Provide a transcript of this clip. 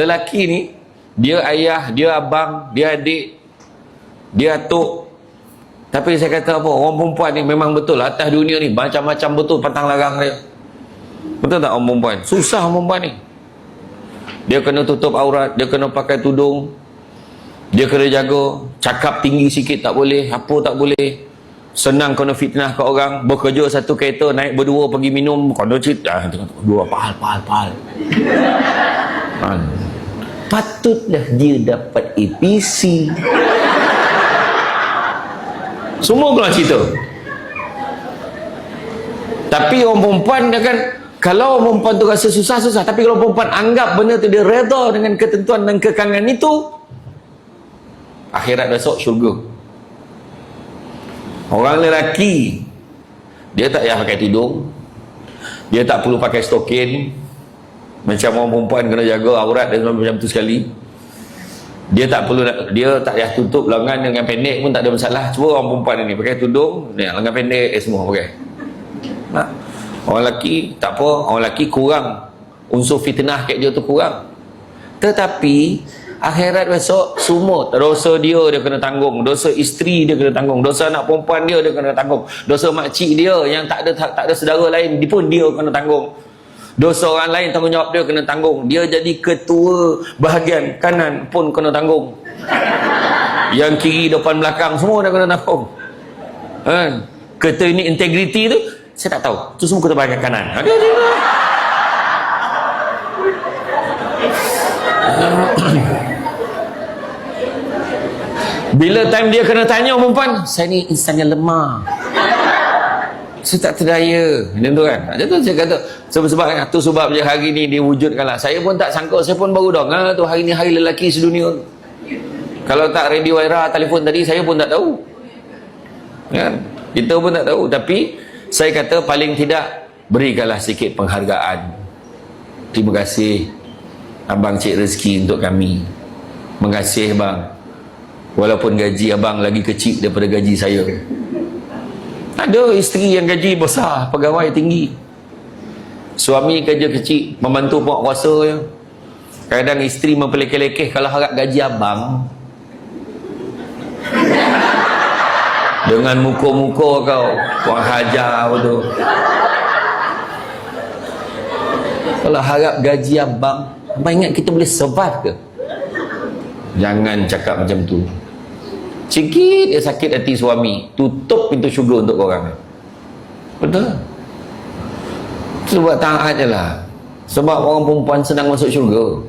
lelaki ni dia ayah, dia abang, dia adik, dia atuk. Tapi saya kata apa, orang perempuan ni memang betul atas dunia ni macam-macam betul pantang larang dia. Betul tak orang perempuan? Susah orang perempuan ni. Dia kena tutup aurat, dia kena pakai tudung. Dia kena jaga, cakap tinggi sikit tak boleh, apa tak boleh. Senang kena fitnah ke orang, bekerja satu kereta, naik berdua pergi minum, kena cerita, ah, dua, pahal, pahal, pahal. Pahal. Patutlah dia dapat APC. Semua keluar cerita. Tapi orang perempuan dia kan kalau orang perempuan tu rasa susah-susah tapi kalau perempuan anggap benda tu dia reda dengan ketentuan dan kekangan itu akhirat besok syurga. Orang lelaki dia tak payah pakai tudung. Dia tak perlu pakai stokin. Macam orang perempuan kena jaga aurat dan macam tu sekali. Dia tak perlu nak, dia tak payah tutup lengan dengan pendek pun tak ada masalah. Cuba orang perempuan ini pakai tudung, ni lengan pendek eh, semua pakai. Nah, orang lelaki tak apa, orang lelaki kurang unsur fitnah kat dia tu kurang. Tetapi akhirat besok semua dosa dia dia kena tanggung, dosa isteri dia kena tanggung, dosa anak perempuan dia dia kena tanggung, dosa makcik dia yang tak ada tak, tak ada saudara lain dia pun dia kena tanggung. Dosa orang lain tanggungjawab dia kena tanggung. Dia jadi ketua bahagian kanan pun kena tanggung. Yang kiri, depan, belakang semua dia kena tanggung. Kan? Kata ini integriti tu, saya tak tahu. Tu semua ketua bahagian kanan. Ada, ada, ada. Bila time dia kena tanya perempuan, saya ni insan yang lemah saya tak terdaya. Macam tu kan? Macam tu saya kata sebab-sebab tu sebab je hari ni diwujudkan lah. Saya pun tak sangka saya pun baru dengar tu hari ni hari lelaki sedunia. Kalau tak radio era telefon tadi saya pun tak tahu. Kan? Kita pun tak tahu. Tapi saya kata paling tidak berikanlah sikit penghargaan. Terima kasih abang cik rezeki untuk kami. Mengasih bang walaupun gaji abang lagi kecil daripada gaji saya ada isteri yang gaji besar, pegawai tinggi. Suami kerja kecil, membantu puak kuasa je. Kadang isteri mempelekeh-lekeh kalau harap gaji abang. Dengan muka-muka kau, puak hajar tu. Kalau harap gaji abang, abang ingat kita boleh survive ke? Jangan cakap macam tu. Sikit dia sakit hati suami. Tutup pintu syurga untuk korang. Betul? Sebab taat je lah. Sebab orang perempuan senang masuk syurga